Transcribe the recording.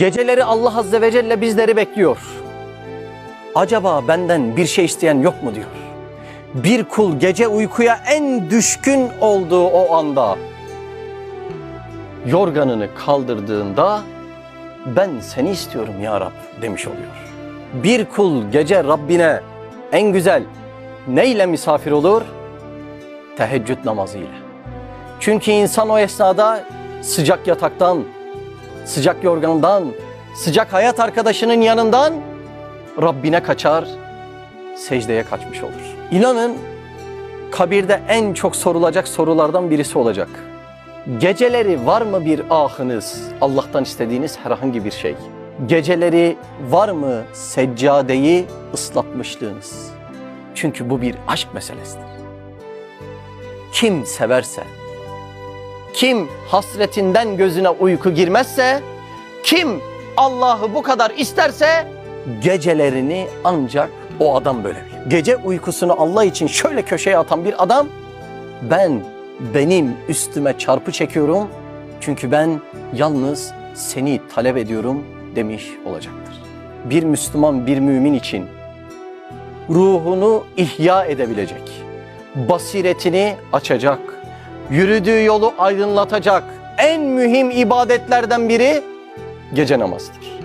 Geceleri Allah Azze ve Celle bizleri bekliyor. Acaba benden bir şey isteyen yok mu diyor. Bir kul gece uykuya en düşkün olduğu o anda yorganını kaldırdığında ben seni istiyorum ya Rab demiş oluyor. Bir kul gece Rabbine en güzel neyle misafir olur? Teheccüd namazıyla. Çünkü insan o esnada sıcak yataktan, sıcak yorgandan, sıcak hayat arkadaşının yanından Rabbine kaçar, secdeye kaçmış olur. İnanın kabirde en çok sorulacak sorulardan birisi olacak. Geceleri var mı bir ahınız, Allah'tan istediğiniz herhangi bir şey? Geceleri var mı seccadeyi ıslatmışlığınız? Çünkü bu bir aşk meselesidir. Kim severse, kim hasretinden gözüne uyku girmezse, kim Allah'ı bu kadar isterse gecelerini ancak o adam böyle. Gece uykusunu Allah için şöyle köşeye atan bir adam ben benim üstüme çarpı çekiyorum çünkü ben yalnız seni talep ediyorum demiş olacaktır. Bir Müslüman bir mümin için ruhunu ihya edebilecek, basiretini açacak, yürüdüğü yolu aydınlatacak en mühim ibadetlerden biri gece namazıdır.